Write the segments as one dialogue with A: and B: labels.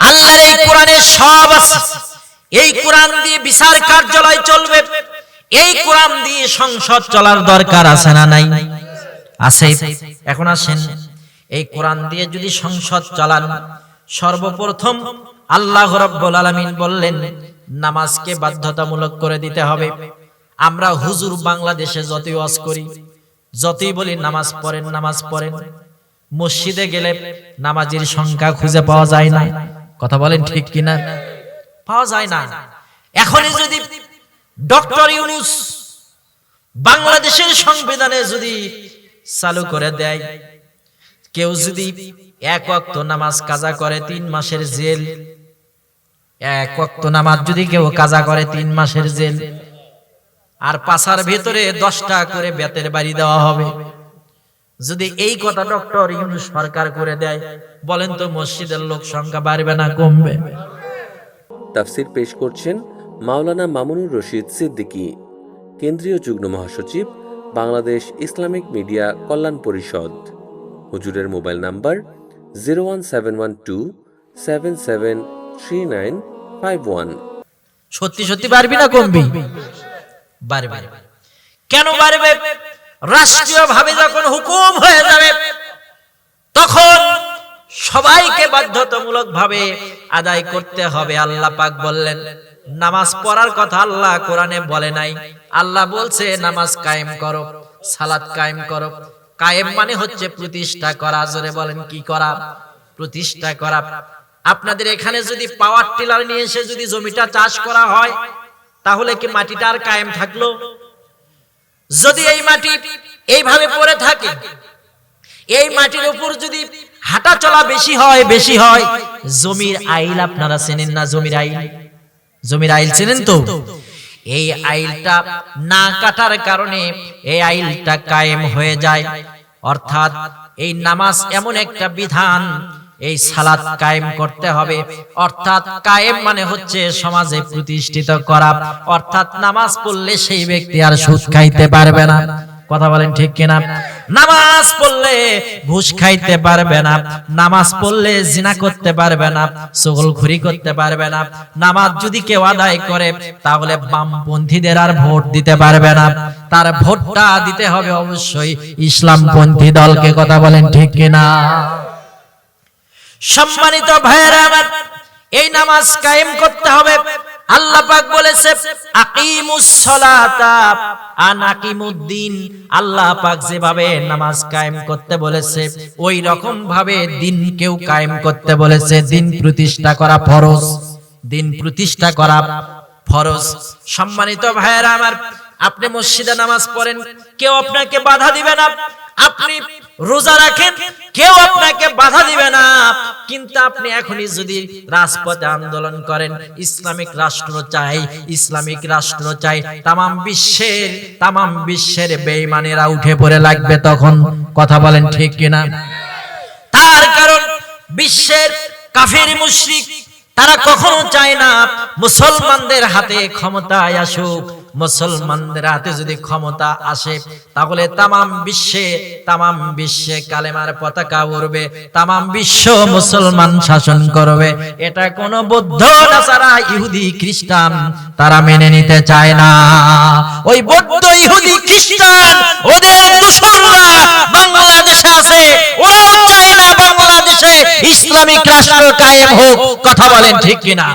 A: আল্লাহর এই কোরআনে সব আছে। এই কোরআন দিয়ে বিচার কার্যালয় চলবে। এই কোরআন দিয়ে সংসদ চলার দরকার আছে না নাই? আছে। এখন আসেন। এই কোরআন দিয়ে যদি সংসদ চালান, সর্বপ্রথম আল্লাহ রাব্বুল আলামিন বললেন, নামাজকে বাধ্যতামূলক করে দিতে হবে। আমরা হুজুর বাংলাদেশে যতই ওয়াজ করি, যতই বলি নামাজ পড়েন নামাজ পড়েন, মসজিদে গেলে নামাজের সংখ্যা খুঁজে পাওয়া যায় না। কথা বলেন ঠিক কিনা? পাওয়া যায় না। এখনই যদি ডক্টর ইউনুস বাংলাদেশের সংবিধানে যদি চালু করে দেয়, কেউ যদি এক ওয়াক্ত নামাজ কাজা করে তিন মাসের জেল, এক ওয়াক্ত নামাজ যদি কেউ কাজা করে তিন মাসের জেল, আর পাশার ভেতরে দশটা করে বেতের বাড়ি দেওয়া হবে। যদি এই কথা ডক্টর ইউনুস সরকার করে দেয় বলেন তো মসজিদের লোক সংখ্যা বাড়বে না কমবে?
B: তাফসির পেশ করছেন মাওলানা মামুনুর রশিদ সিদ্দিকী। কেন্দ্রীয় যুগ্ম মহাসচিব বাংলাদেশ ইসলামিক মিডিয়া কল্যাণ পরিষদ। হুজুরের mobile number zero one seven one two seven seven three nine five one.
A: সত্যি সত্যি বাড়বি না কমবি? বাড়বে। কেন বাড়বে? রাষ্ট্রীয় ভাবে যখন হুকুম হয়ে যাবে, তখন সবাইকে বাধ্যতামূলক ভাবে আদায় করতে হবে, আল্লাহ পাক বললেন। নামাজ পড়ার কথা আল্লাহ কোরআনে বলে নাই। আল্লাহ বলছে, নামাজ কায়েম করো, সালাত কায়েম করো। কায়েম মানে হচ্ছে প্রতিষ্ঠা করা, জোরে বলেন কি করা? প্রতিষ্ঠা করা। আপনাদের এখানে যদি পাওয়ার টিলার নিয়ে এসে যদি জমিটা চাষ করা হয়, তাহলে কি মাটিটা আর কায়েম থাকল? যদি এই মাটি এইভাবে পড়ে থাকে, এই মাটির উপর যদি হাঁটা চলা বেশি হয় বেশি হয়, জমির আইল আপনারা চেনেন না জমির আইল? জমির আইল চেনেন তো? এই আইলটা না কাটার কারণে এই আইলটা কায়েম হয়ে যায়। অর্থাৎ এই নামাজ এমন একটা বিধান এই সালাত কায়েম করতে হবে। অর্থাৎ কায়েম মানে হচ্ছে সমাজে প্রতিষ্ঠিত করা। অর্থাৎ নামাজ পড়লে সেই ব্যক্তি আর সুদ খাইতে পারবে না। কথা বলেন ঠিক কিনা? নামাজ পড়লে ঘুষ খাইতে পারবে না। নামাজ পড়লে জিনা করতে পারবে না। ঘুরি করতে পারবে না। নামাজ যদি কেউ আদায় করে, তাহলে বামপন্থীদের আর ভোট দিতে পারবে না। তার ভোটটা দিতে হবে অবশ্যই ইসলামপন্থী দলকে। কথা বলেন ঠিক কিনা? সম্মানিত ভাইয়েরা আমার, এই নামাজ কায়েম করতে হবে। আল্লাহ পাক বলেছে, আকিমুস সালাতা আনাকিমুদ্দিন আল্লাহ পাক যেভাবে নামাজ কায়েম করতে বলেছে, ওই রকম ভাবে দিন কেউ কায়েম করতে বলেছে। দিন প্রতিষ্ঠা করা ফরজ, দিন প্রতিষ্ঠা করা ফরজ। সম্মানিত ভাইয়েরা আমার, আপনি মসজিদে নামাজ পড়েন, কেউ আপনাকে বাধা দিবে না। আপনি রোজা রাখেন, কেউ আপনাকে বাধা দিবে না। কিন্তু আপনি এখনই যদি রাজপথে আন্দোলন করেন, ইসলামিক রাষ্ট্র চাই, ইসলামিক রাষ্ট্র চাই, তামাম বিশ্বের তামাম বিশ্বের বেঈমানেরা উঠে পড়ে লাগবে তখন। কথা বলেন ঠিক কিনা? তার কারণ বিশ্বের কাফের, মুশরিক তারা কখনো চায় না মুসলমানদের হাতে ক্ষমতায় আসুক। মুসলমানদের হাতে যদি ক্ষমতা আসে, তাহলে তামাম বিশ্বে তামাম বিশ্বে কালেমার পতাকা উড়বে, তামাম বিশ্ব মুসলমান শাসন করবে। এটা কোন বৌদ্ধ নাসারা ইহুদি খ্রিস্টান তারা মেনে নিতে চায় না। ওই বৌদ্ধ ইহুদি খ্রিস্টান, ওদের দোসররা বাংলাদেশে আছে ওরাও চায় ইসলামিক রাষ্ট্র কায়েম হোক কথা বলেন ঠিক কিনা?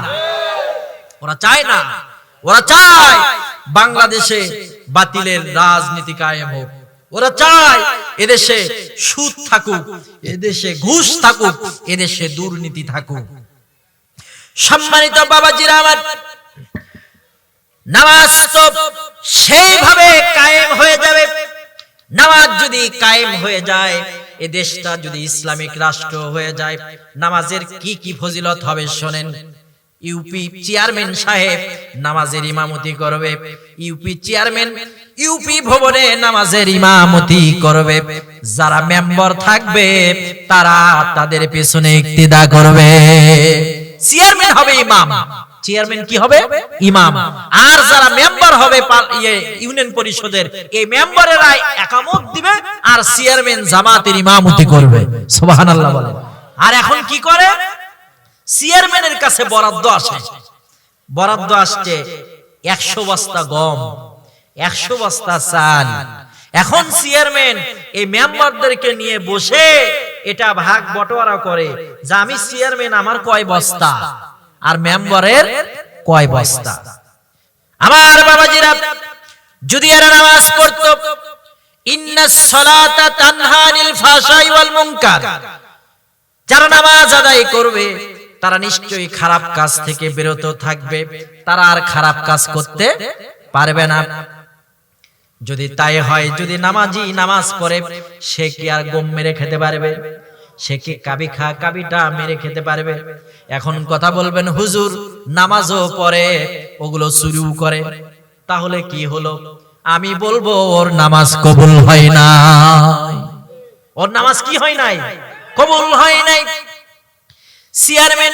A: ওরা চায় না। ওরা চায় বাংলাদেশে বাতিলের রাজনীতি কায়েম হোক। ওরা চায় এদেশে সুদ থাকুক এদেশে ঘুষ থাকুক এদেশে দুর্নীতি থাকুক। সম্মানিত বাবাজিরা আমার নামাজ সেইভাবে কায়েম হয়ে যাবে। নামাজ যদি কায়েম হয়ে যায়, এ দেশটা যদি ইসলামিক রাষ্ট্র হয়ে যায়, নামাজের কি কি ফজিলত হবে শোনেন। ইউপি চেয়ারম্যান সাহেব নামাজের ইমামতি করবে। ইউপি চেয়ারম্যান ইউপি ভবনে নামাজের ইমামতি করবে। যারা মেম্বার থাকবে, তারা তাদের পেছনে ইক্তিদা করবে। চেয়ারম্যান হবে ইমাম। চেয়ারম্যান কি হবে? ইমাম আর যারা মেম্বার হবে ইউনিয়ন পরিষদের এই মেম্বারেরা একামত দিবে আর চেয়ারম্যান জামাতের ইমামতি করবে। সুবহানাল্লাহ বলে আর এখন কি করে? চেয়ারম্যানের কাছে বরাদ্দ আসে। বরাদ্দ আসছে একশো বস্তা গম একশো বস্তা চাল। এখন চেয়ারম্যান এই মেম্বারদেরকে নিয়ে বসে এটা ভাগ বটোয়ারা করে যে আমি চেয়ারম্যান আমার কয় বস্তা? আর মেম্বারের কয় বস্তা? আমার বাবাজিরা, যদি এরা নামাজ পড়তো ইন্নাস সালাতা তানহা আনিল ফাহশাই ওয়াল মুনকার। যারা নামাজ আদায় করবে, তারা নিশ্চয়ই খারাপ কাজ থেকে বিরত থাকবে। তারা আর খারাপ কাজ করতে পারবে না। যদি তাই হয়, যদি নামাজি নামাজ পড়ে, সে কি আর গম মেরে খেতে পারবে? সে কি কাবি খা, কাবিটা মেরে খেতে পারবে। এখন কথা বলবেন, হুজুর, নামাজও পড়ে, ওগুলো শুরু করে। তাহলে কি হলো? আমি বলব, ওর নামাজ কবুল হয় না ওর নামাজ কি হয় নাই? কবুল হয় নাই। চেয়ারম্যান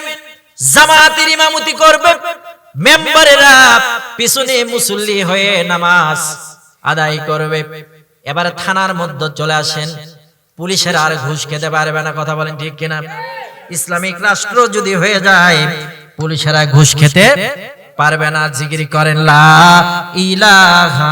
A: জামাতের ইমামতি করবে, মেম্বারেরা পিছনে মুসল্লি হয়ে নামাজ আদায় করবে। এবার থানার মধ্যে চলে আসেন। পুলিশের আর ঘুষ খেতে পারবে না, কথা বলেন ঠিক কিনা? ইসলামিক রাষ্ট্র যদি হয়ে যায়, পুলিশেরা ঘুষ খেতে পারবে না জিগিরি করেন, লা ইলাহা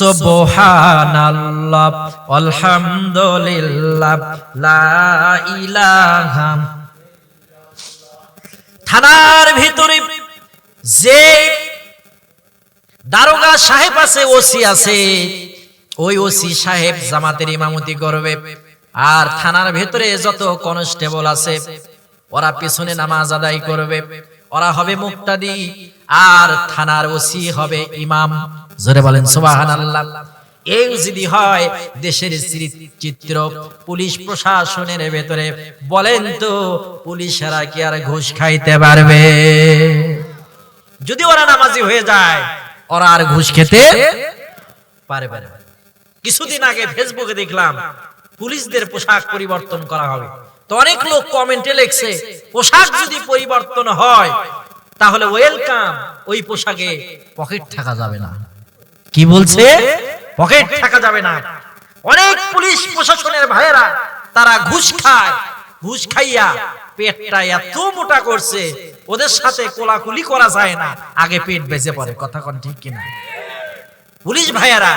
A: সুবহানাল্লাহ আলহামদুলিল্লাহ লা ইলাহা। থানার ভিতরে যে দারোগা সাহেব আছে, ওসি আছে, ওই ওসি সাহেব জামাতের ইমামতি করবে। আর থানার ভেতরে যত কনস্টেবল আছে, ওরা পিছনে নামাজ আদায় করবে। ওরা হবে মুক্তাদি, আর থানার ওসি হবে ইমাম। জোরে বলেন, সুবহানাল্লাহ। এই যদি হয়, দেশের চিত্র- পুলিশ প্রশাসনের ভেতরে, বলেন তো, পুলিশেরা কি আর ঘুষ খাইতে পারবে? যদি ওরা নামাজি হয়ে যায়, ওরা আর ঘুষ খেতে পারবে না। কিছুদিন আগে ফেসবুকে দেখলাম, পুলিশদের পোশাক পরিবর্তন করা হবে। তো অনেক লোক কমেন্টে লেখছে, পোশাক যদি পরিবর্তন হয়, তাহলে ওয়েলকাম ওই পোশাকে পকেট থাকা যাবে না। কি বলছে? পকেট থাকা যাবে না। অনেক পুলিশ প্রশাসনের ভাইয়েরা তারা ঘুষ খায়। ঘুষ খাইয়া পেটটা এত মোটা করছে ওদের সাথে কোলাকুলি করা যায় না। আগে পেট বেজে পড়ে কথা কোন ঠিক কিনা? পুলিশ ভাইয়েরা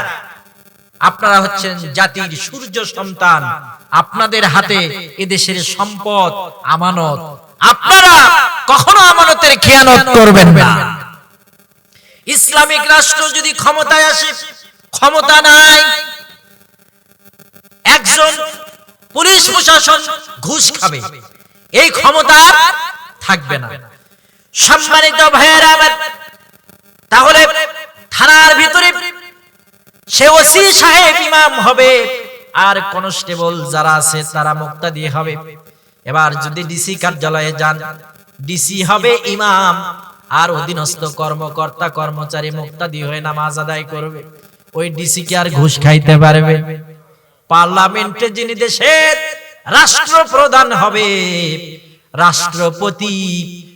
A: আপনারা হচ্ছেন জাতির সূর্য সন্তান। আপনাদের হাতে এদেশের সম্পদ আমানত। আপনারা কখনো আমানতের খেয়ানত করবেন না। ইসলামিক রাষ্ট্র যদি ক্ষমতায় আসে, ক্ষমতা নাই। একজন পুলিশ প্রশাসন ঘুষ খাবে। এই ক্ষমতা থাকবে না। সম্মানিত ভাইয়েরা আমার, তাহলে থানার ভিতরে সে ওসি সাহেব ইমাম হবে, আর কনস্টেবল যারা আছে তারা মুক্তা দিয়ে হবে। এবার যদি ডিসি কার্যালয়ে যান, ডিসি হবে ইমাম। আর অধীনস্থ কর্মকর্তা, কর্মচারী মুক্তাদি হয়ে নামাজ আদায় করবে। ওই ডিসি কি আর ঘুষ খাইতে পারবে? পার্লামেন্টে যিনি দেশের রাষ্ট্রপ্রধান হবে, রাষ্ট্রপতি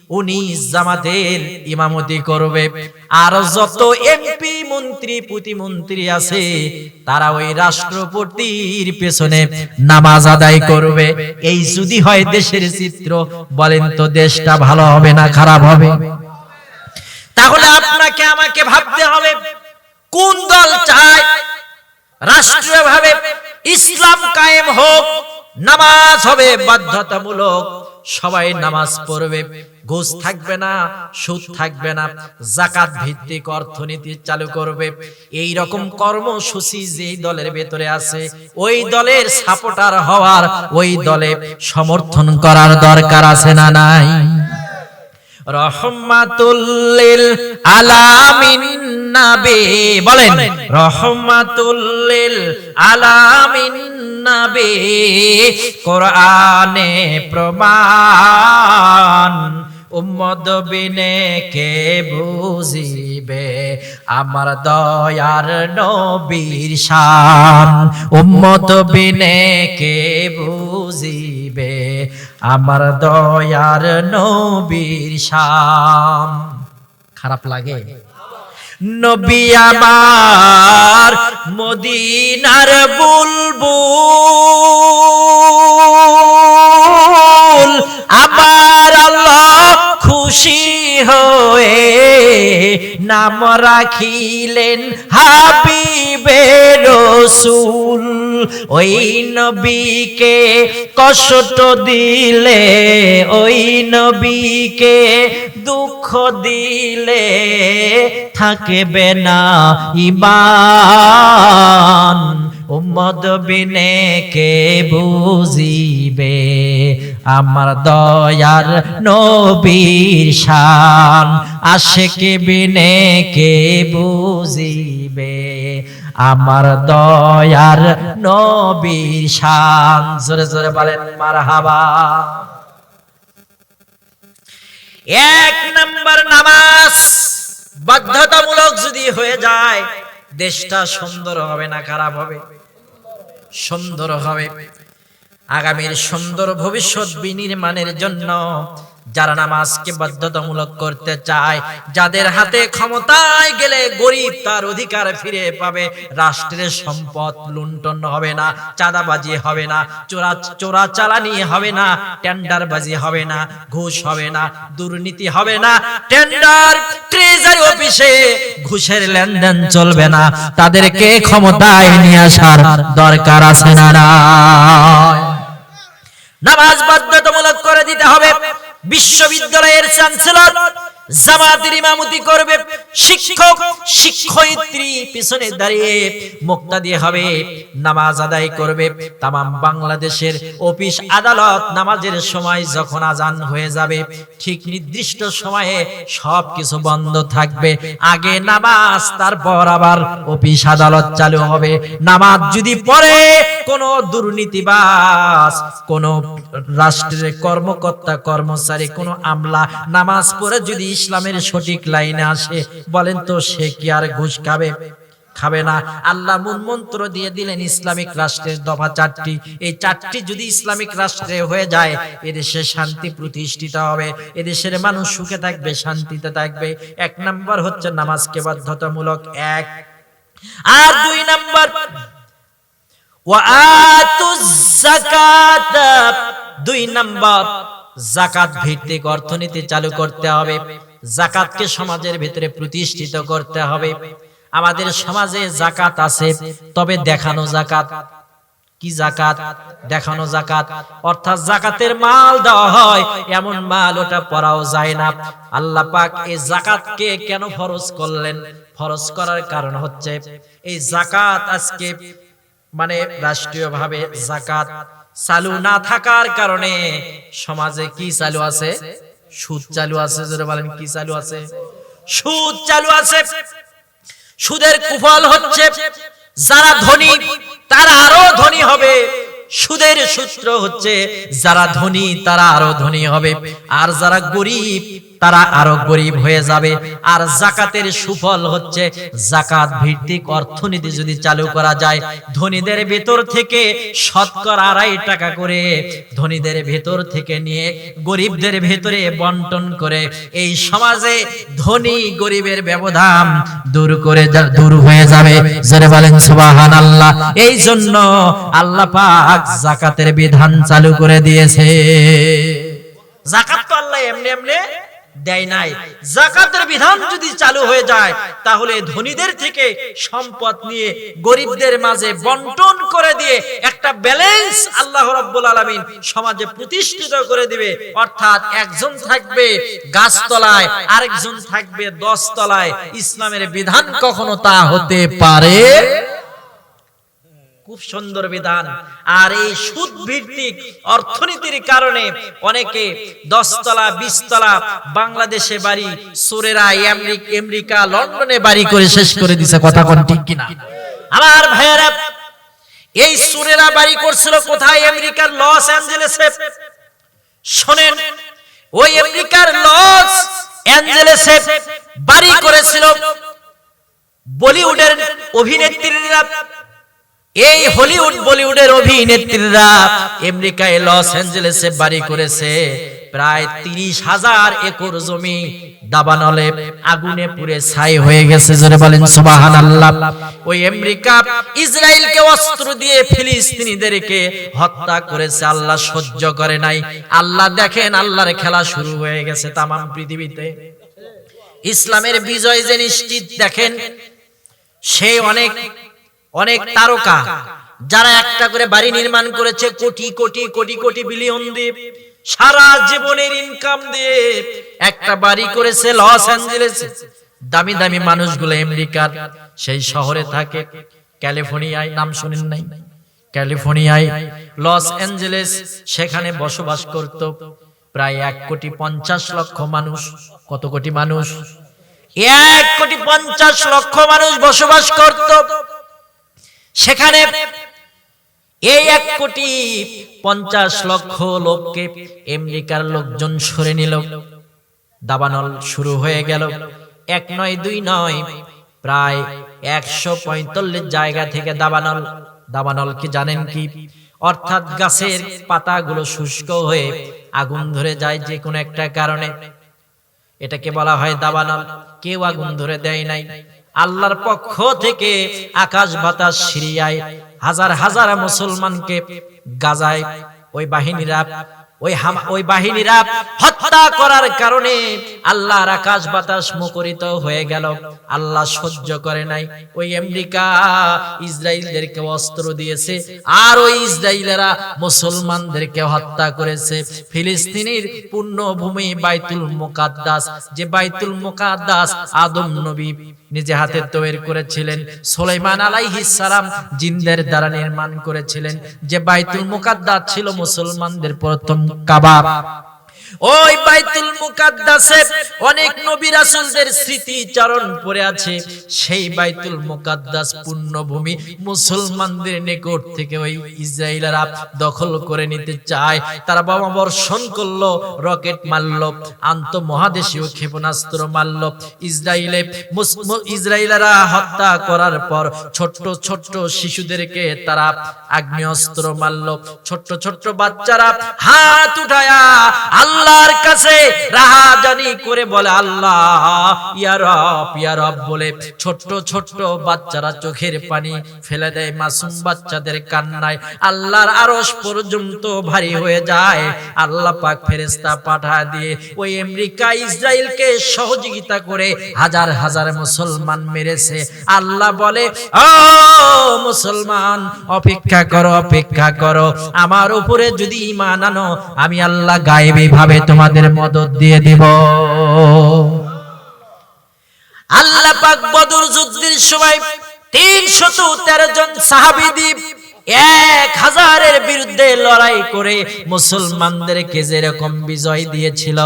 A: উনি জামাতের ইমামতি করবে। আর যত এমপি, মন্ত্রী, প্রতিমন্ত্রী আছে, তারা ওই রাষ্ট্রপতির পেছনে নামাজ আদায় করবে। এই যদি হয় দেশের চিত্র, বলেন তো দেশটা ভালো হবে না খারাপ হবে? তাহলে আপনাকে, আমাকে ভাবতে হবে কোন দল চায় রাষ্ট্রীয়ভাবে ইসলাম কায়েম হোক, নামাজ হবে, বাধ্যতামূলক। সবাই নামাজ পড়বে ঘুষ থাকবে না, সুদ থাকবে না জাকাত ভিত্তিক অর্থনীতি চালু করবে। এই রকম কর্মসূচি যেই দলের ভেতরে আছে, ওই দলের সাপোর্টার হওয়ার, ওই দলে সমর্থন করার দরকার আছে না নাই? রহমাতুল্লিল আলামিন নাবে। বলেন রহমাতুল্লিল আলামিন নাবে। কোরআনে প্রমাণ উম্মদ বিনে কে বুঝিবে? আমার দয়ার নবীর শান উম্মদ বিনে কে বুঝিবে? আমার দয়ার নবীর শাম। খারাপ লাগে? নবী আমার মদিনার বুলবুল। আমার আল্লাহ খুশি হয়ে নাম রাখিলেন হাবিবে রসুল। ওই নবীকে কষ্ট দিলে, ওই নবীকে দুঃখ দিলে থাকবে না ইমান। উম্মদ বিনে কে বুঝিবে আমার দয়ার নবীর শান। আশেকে বিনে কে বুঝিবে? আমার দয়ার নবীর শান। জোরে জোরে বলেন, মারহাবা। এক নম্বর নামাজ বাধ্যতামূলক যদি হয়ে যায়, দেশটা সুন্দর হবে না, খারাপ হবে? সুন্দর হবে। আগামীর সুন্দর ভবিষ্যৎ বিনির্মাণের জন্য যারা নামাজকে বাধ্যতামূলক করতে চায়, যাদের হাতে ক্ষমতায় গেলে গরিব তার অধিকার ফিরে পাবে, রাষ্ট্রের সম্পদ লুণ্ঠন হবে না, চাঁদাবাজি হবে না, চোরা চোরা চালানি হবে না, টেন্ডারবাজি হবে না, ঘুষ হবে না, দুর্নীতি হবে না, টেন্ডার ট্রেজারি অফিসে ঘুষের লেনদেন চলবে না, তাদেরকে ক্ষমতায় নিয়ে আসার দরকার আছে না? নামাজ বাধ্যতামূলক করে দিতে হবে। বিশ্ববিদ্যালয়ের চ্যান্সেলর জামাতের ইমামতি করবে, শিক্ষক, শিক্ষয়িত্রী পিছনে দাঁড়িয়ে মুক্তা দিয়ে হবে, নামাজ আদায় করবে। তামাম বাংলাদেশের অফিস আদালত নামাজের সময় যখন আজান হয়ে যাবে, ঠিক নির্দিষ্ট সময়ে সব কিছু বন্ধ থাকবে। আগে নামাজ, তারপর আবার অফিস আদালত চালু হবে। নামাজ যদি পড়ে, কোন দুর্নীতিবাস কোন রাষ্ট্রের কর্মকর্তা, কর্মচারী, কোন আমলা নামাজ পড়ে যদি ইসলামের সঠিক লাইনে আসে। বলেন তো, সে কি আর ঘুষ খাবে? খাবে না। আল্লাহ মূল মন্ত্র দিয়ে দিলেন ইসলামিক রাষ্ট্রের দফা চারটি। এই চারটি যদি ইসলামিক রাষ্ট্রে হয়ে যায়, এদেশে শান্তি প্রতিষ্ঠিত হবে। এদেশের মানুষ সুখে থাকবে, শান্তিতে থাকবে। এক নাম্বার হচ্ছে নামাজকে বাধ্যতামূলক এক। আর দুই নাম্বার দুই নাম্বার জাকাত ভিত্তিক অর্থনীতি চালু করতে হবে। জাকাতকে সমাজের ভিতরে প্রতিষ্ঠিত করতে হবে। আমাদের সমাজে জাকাত আছে, তবে দেখানো জাকাত। কি জাকাত? দেখানো জাকাত। অর্থাৎ জাকাতের মাল দেওয়া হয়, এমন মাল ওটা পড়াও যায় না। আল্লাহ পাক এই জাকাতকে কেন ফরজ করলেন? ফরজ করার কারণ হচ্ছে, এই জাকাত আজকে মানে রাষ্ট্রীয়ভাবে জাকাত চালু না থাকার কারণে সমাজে কি চালু আছে? সুদ চালু আছে যারা বলেন, কি চালু আছে? সুদ চালু আছে। সুদের কুফল হচ্ছে, যারা ধনী, তারা আরও ধনী হবে। সুদের সূত্র হচ্ছে, যারা ধনী, তারা আরও ধনী হবে। আর যারা গরিব তারা আরও গরিব হয়ে যাবে। আর জাকাতের সুফল হচ্ছে জাকাত ভিত্তিক অর্থনীতি যদি চালু করা যায়, ধনীদের ভেতর থেকে শতকরা আড়াই টাকা করে ধনীদের ভেতর থেকে নিয়ে গরিবদের ভেতরে বন্টন করে এই সমাজে ধনী গরিবের ব্যবধান দূর করে দূর হয়ে যাবে। জোরে বলেন সুবাহান আল্লাহ এই জন্য আল্লাহ পাক জাকাতের বিধান চালু করে দিয়েছে। জাকাত তো আল্লাহ এমনি এমনি দেয় নাই। জাকাতের বিধান যদি চালু হয়ে যায়, তাহলে ধনীদের থেকে সম্পদ নিয়ে গরিবদের মাঝে বন্টন করে দিয়ে একটা ব্যালেন্স আল্লাহ রাব্বুল আলামিন সমাজে প্রতিষ্ঠিত করে দিবে। অর্থাৎ একজন থাকবে গাছতলায়, আরেকজন থাকবে দশতলায়। ইসলামের বিধান কখনো তা হতে পারে খুব সুন্দর বিধান। আর এই সুদ ভিত্তিক অর্থনীতির কারণে অনেকে দশতলা, বিশতলা বাংলাদেশে বাড়ি, সুরেরা আমেরিক- লন্ডনে বাড়ি করে শেষ করে দিছে, কথা কোন ঠিক কিনা? আমার ভাইয়েরা, এই সুরেরা বাড়ি করছিল কোথায়? আমেরিকার লস অ্যাঞ্জেলেসে। শোনেন, ওই আমেরিকার লস অ্যাঞ্জেলেসে বাড়ি করেছিল বলিউডের অভিনেত্রীরা। এই হলিউড বলিউডের অভিনেত্রীরা আমেরিকায় লস অ্যাঞ্জেলেসে বাড়ি করেছে। প্রায় তিরিশ হাজার একর জমি দাবানলে আগুনে পুড়ে ছাই হয়ে গেছে, জোরে বলেন সুবাহান আল্লাহ ওই আমেরিকা ইসরায়েলকে অস্ত্র দিয়ে ফিলিস্তিনিদেরকে হত্যা করেছে, আল্লাহ সহ্য করে নাই। আল্লাহ দেখেন আল্লাহর খেলা শুরু হয়ে গেছে তামাম পৃথিবীতে। ইসলামের বিজয় যে নিশ্চিত দেখেন, সে অনেক অনেক তারকা যারা একটা করে বাড়ি নির্মাণ করেছে কোটি কোটি কোটি কোটি বিলিয়ন দিয়ে সারা জীবনের ইনকাম দিয়ে একটা বাড়ি করেছে লস অ্যাঞ্জেলেস দামি দামি মানুষগুলো আমেরিকার। সেই শহরে থাকে ক্যালিফোর্নিয়ায় নাম শুনেন নাই। ক্যালিফোর্নিয়ায় লস অ্যাঞ্জেলেস সেখানে বসবাস করত প্রায় এক কোটি পঞ্চাশ লক্ষ মানুষ। কত কোটি মানুষ? এক কোটি পঞ্চাশ লক্ষ মানুষ বসবাস করত। সেখানে এই এক কোটি পঞ্চাশ লক্ষ লোককে আমেরিকার লোকজন সরে নিল। দাবানল শুরু হয়ে গেল। এক নয়, দুই নয়, প্রায় একশো পঁয়তাল্লিশ জায়গা থেকে দাবানল। দাবানল কি জানেন কি? অর্থাৎ গাছের পাতাগুলো শুষ্ক হয়ে আগুন ধরে যায় যে কোনো একটা কারণে। এটাকে বলা হয় দাবানল। কেউ আগুন ধরে দেয় নাই। আল্লাহর পক্ষ থেকে আকাশ বাতাস সিরিয়ায় হাজার হাজার মুসলমানকে গাজায় ওই বাহিনীরা ওই ওই বাহিনীরা হত্যা করার কারণে আল্লাহর আকাশ বাতাস মুখরিত হয়ে গেল। আল্লাহ সহ্য করে নাই। ওই আমেরিকা ইসরায়েলদেরকে অস্ত্র দিয়েছে। আর ওই ইসরায়েলেরা মুসলমানদেরকে হত্যা করেছে। ফিলিস্তিনের পূর্ণভূমি বাইতুল মুকাদ্দাস। যে বাইতুল মুকাদ্দাস আদম নবী নিজে হাতে তৈরি করেছিলেন। সুলাইমান আলাইহিস সালাম জিনদের দ্বারা নির্মাণ করেছিলেন। যে বাইতুল মুকাদ্দাস ছিল মুসলমানদের প্রথম কাবা ওই বাইতুল মুকাদ্দাসে অনেক নবী রাসূলদের স্মৃতিচারণ পড়ে আছে। সেই বাইতুল মুকাদ্দাস পুণ্যভূমি মুসলমানদের নিকট থেকে ওই ইসরায়েলরা দখল করে নিতে চায়। তারা বোমা বর্ষণ করল, রকেট মারলো আন্ত মহাদেশীয় ক্ষেপণাস্ত্র মারলো। ইসরায়েলে ইসরায়েলরা হত্যা করার পর ছোট্ট ছোট্ট শিশুদেরকে তারা আগ্নেয়াস্ত্র মারলো। ছোট্ট ছোট্ট বাচ্চারা হাত উঠায়া আল্লাহর কাছে রাহাজানি করে বলে, আল্লাহ, ইয়া রব বলে ছোট্ট ছোট্ট বাচ্চারা চোখের পানি ফেলে দেয়। মাসুম বাচ্চাদের কান্নায় আল্লাহর আরশ পর্যন্ত ভারী হয়ে যায়। আল্লাহ পাক ফেরেশতা পাঠা দিয়ে ওই আমেরিকা, ইসরায়েলকে সহযোগিতা করে হাজার হাজার মুসলমান মেরেছে। আল্লাহ বলে, ও মুসলমান, অপেক্ষা করো অপেক্ষা করো। আমার উপরে যদি ঈমান আনো, আমি আল্লাহ গায়েবী ভাবে তোমাদের মদত দিয়ে দিব। আল্লাহ পাক বদর যুদ্ধের সময় তিনশত তেরো জন সাহাবি দ্বীপ এক হাজারের বিরুদ্ধে লড়াই করে মুসলমানদেরকে যেরকম বিজয় দিয়েছিল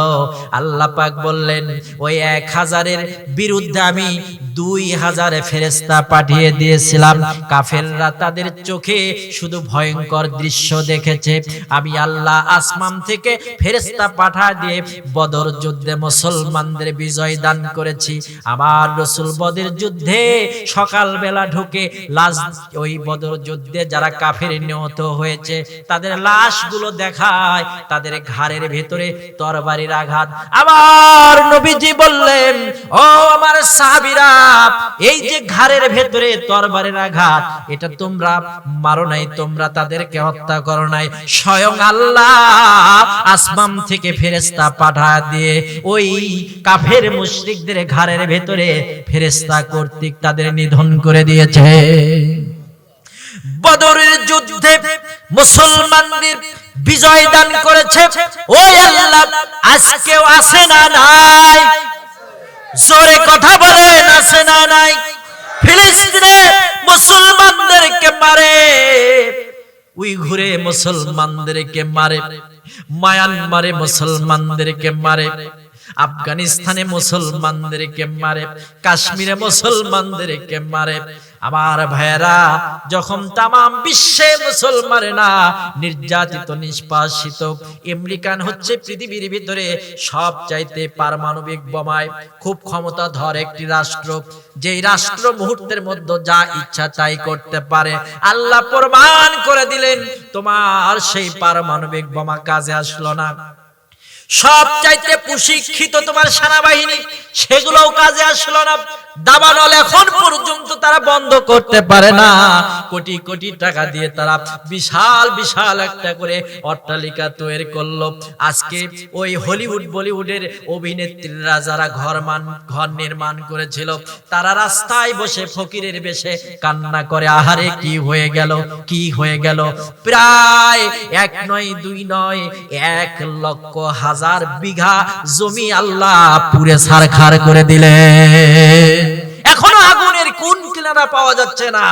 A: আল্লাহ পাক বললেন ওই এক হাজারের বিরুদ্ধে আমি দুই হাজার ফেরেস্তা পাঠিয়ে দিয়েছিলাম। কাফেররা তাদের চোখে শুধু ভয়ঙ্কর দৃশ্য দেখেছে। আমি আল্লাহ আসমান থেকে ফেরেস্তা পাঠা দিয়ে বদর যুদ্ধে মুসলমানদের বিজয় দান করেছি। রসুল বদের যুদ্ধে সকালবেলা ঢুকে লাশ, ওই বদর যুদ্ধে যারা কাফের নিহত হয়েছে, তাদের লাশগুলো দেখায়, তাদের ঘাড়ের ভেতরে তরবারির আঘাত। আবার নবীজি বললেন, ও আমার সাহাবীরা এই যে ঘাড়ের ভেতরে তরবারের আঘাত, এটা তোমরা মারো নাই, তোমরা তাদেরকে হত্যা করো নাই। স্বয়ং আল্লাহ আসমান থেকে ফেরেস্তা পাঠা দিয়ে ওই কাফের মুশরিকদের ঘাড়ের ভেতরে ফেরেস্তা কর্তৃক তাদের নিধন করে দিয়েছে। বদরের যুদ্ধে মুসলমানদের বিজয় দান করেছে। ওই আল্লাহ আজকেও আসে না নাই। জোরে কথা বলেন আছে না নাই। ফিলিস্তিনে মুসলমানদেরকে মারে। উই ঘুরে মুসলমানদেরকে মারে। মায়ানমারে মুসলমানদেরকে মারে। আফগানিস্তানে মুসলমানদেরকে মারে। কাশ্মীরে মুসলমানদেরকে মারে। আমার ভাইয়েরা, যখন তামাম বিশ্বে মুসলমানেরা নির্যাতিত নিষ্পাসিত আমেরিকান হচ্ছে পৃথিবীর ভিতরে সব চাইতে পারমাণবিক বোমায় খুব ক্ষমতাধর একটি রাষ্ট্র, যেই রাষ্ট্র মুহূর্তের মধ্যে যা ইচ্ছা তাই করতে পারে। আল্লাহ প্রমাণ করে দিলেন, তোমার সেই পারমাণবিক বোমা কাজে আসলো না। সব চাইতে প্রশিক্ষিত তোমার সেনাবাহিনী, সেগুলোও কাজে আসলো না। দাবানল এখন পর্যন্ত তারা বন্ধ করতে পারে না। কোটি কোটি টাকা দিয়ে তারা বিশাল বিশাল একটা করে অট্টালিকা তৈরি করল। আজকে ওই হলিউড, বলিউডের অভিনেত্রীরা যারা ঘর মান, ঘর নির্মাণ করেছিল, তারা রাস্তায় বসে ফকিরের বেশে কান্না করে, আহারে, কি হয়ে গেল? কি হয়ে গেল? প্রায় এক নয়, দুই নয়, এক লক্ষ হাজার বিঘা জমি আল্লাহ পুরে সারখার করে দিলে এখনও আগুনের কোন কিনারা পাওয়া যাচ্ছে না।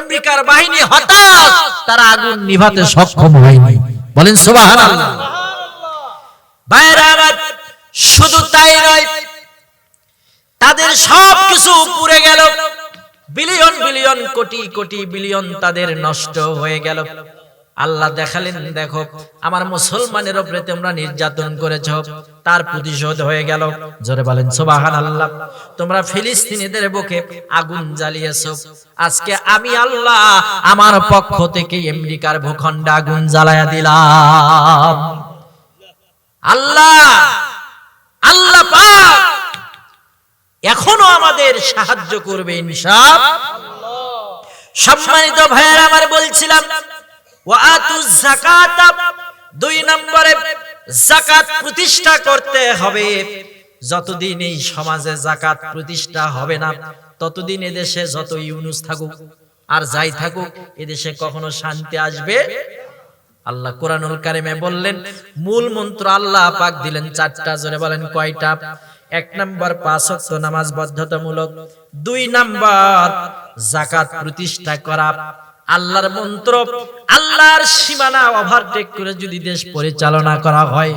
A: আমেরিকার বাহিনী হতাশ, তারা আগুন নিভাতে সক্ষম হয়নি। বলেন সুবহানাল্লাহ। শুধু তাই নয়, তাদের সব কিছু পুড়ে গেল। Billion billion crore crore billion তাদের নষ্ট হয়ে গেল। আল্লাহ দেখালেন, দেখো, আমার মুসলমানের উপরে তোমরা নির্যাতন করেছ, তার প্রতিশোধ হয়ে গেল। জোরে বলেন সুবাহান আল্লাহ তোমরা ফিলিস্তিনিদের বুকে আগুন জ্বালিয়েছো। আজকে আমি আল্লাহ আমার পক্ষ থেকে আমেরিকার ভূখণ্ডে আগুন জ্বালায়া দিলাম। আল্লাহ আল্লাহ পাক এখনও আমাদের সাহায্য করবে ইনশাআ সম্মানিত ভাইয়ের, আমার বলছিলাম দুই নম্বরে যাকাত প্রতিষ্ঠা করতে হবে। যতদিন এই সমাজে যাকাত প্রতিষ্ঠা হবে না, ততদিন এদেশে যত ইউনুস থাকুক আর যাই থাকুক, এদেশে কখনো শান্তি আসবে? আল্লাহ কোরআনুল কারিমে বললেন, মূল মন্ত্র আল্লাহ পাক দিলেন চারটা, জোরে বলেন কয়টা? এক নাম্বার পাঁচ নামাজ বাধ্যতামূলক দুই নাম্বার জাকাত প্রতিষ্ঠা করা আল্লাহর মন্ত্র, আল্লাহর সীমানা ওভারটেক করে যদি দেশ পরিচালনা করা হয়,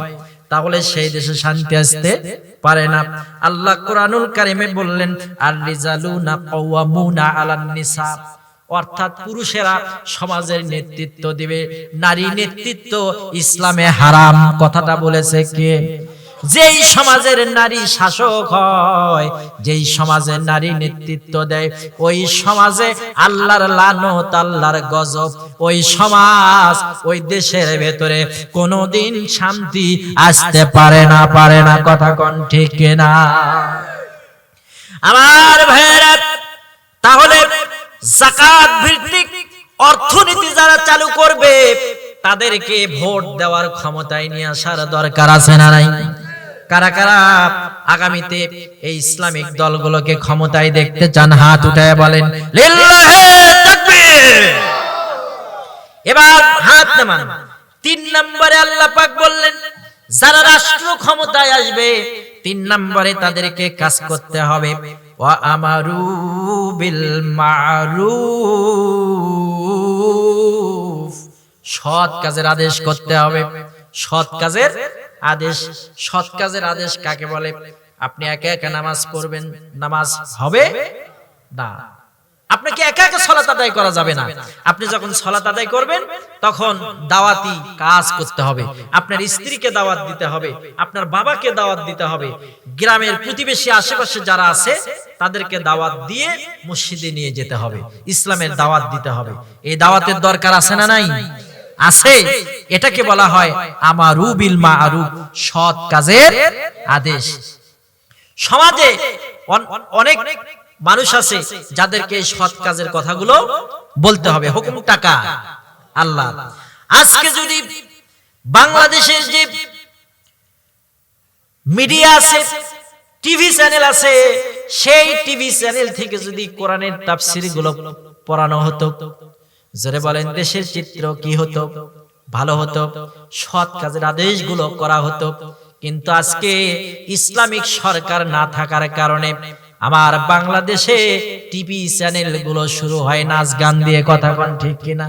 A: তাহলে সেই দেশে শান্তি আসতে পারে না। আল্লাহ কোরআনুল কারিমে বললেন আর রিজালুনা কাওয়ামুনা আলান নিসা। অর্থাৎ পুরুষেরা সমাজের নেতৃত্ব দিবে, নারী নেতৃত্ব ইসলামে হারাম, কথাটা বলেছে কে? যেই সমাজের নারী শাসক হয়, যেই সমাজে নারী নেতৃত্ব দেয়, ওই সমাজে আল্লাহর লানত, আল্লাহর গজব, ওই সমাজ, ওই দেশের ভেতরে কোনোদিন শান্তি আসতে পারে না পারে না, কথা কোন ঠিক না আমার ভাইয়েরা, তাহলে জাকাত ভিত্তিক অর্থনীতি যারা চালু করবে, তাদেরকে ভোট দেওয়ার ক্ষমতায় নিয়ে আসার দরকার আছে না নাই? কারা কারা আগামীতে এই ইসলামিক দলগুলোকে ক্ষমতায় দেখতে চান, হাত উঠায় বলেন এবার হাত নামান। তিন নম্বরে আল্লাহ পাক বললেন, যারা রাষ্ট্র ক্ষমতায় আসবে, তিন নম্বরে তাদেরকে কাজ করতে হবে। আমারু বিল মারুফ। সৎ কাজের আদেশ করতে হবে। সৎ কাজের আদেশ, সৎ কাজের আদেশ কাকে বলে? আপনি একা একা নামাজ পড়বেন, নামাজ হবে? না। আপনাকে একা একা সলাত আদায় করা যাবে না। আপনি যখন সলাত আদায় করবেন, তখন দাওয়াতি কাজ করতে হবে। আপনার স্ত্রীকে দাওয়াত দিতে হবে, আপনার বাবাকে দাওয়াত দিতে হবে। গ্রামের প্রতিবেশী আশেপাশে যারা আছে, তাদেরকে দাওয়াত দিয়ে মসজিদে নিয়ে যেতে হবে। ইসলামের দাওয়াত দিতে হবে। এই দাওয়াতের দরকার আছে না নাই? আছে। এটাকে বলা হয় আমারু বিল সৎ কাজের আদেশ। সমাজে অনেক মানুষ আছে যাদেরকে সৎ কাজের কথাগুলো বলতে হবে। হুকুম টাকা আল্লাহ। আজকে যদি বাংলাদেশের যে মিডিয়া আছে টিভি চ্যানেল আছে সেই টিভি চ্যানেল থেকে যদি কোরআনের তাফসিরগুলো পড়ানো হতো জোরে বলেন দেশের চিত্র কি হতো? ভালো হতো, সৎ কাজের আদেশগুলো করা হতো। কিন্তু আজকে ইসলামিক সরকার না থাকার কারণে আমার বাংলাদেশে টিভি চ্যানেলগুলো শুরু হয় নাচ গান দিয়ে কথা কন ঠিক কিনা?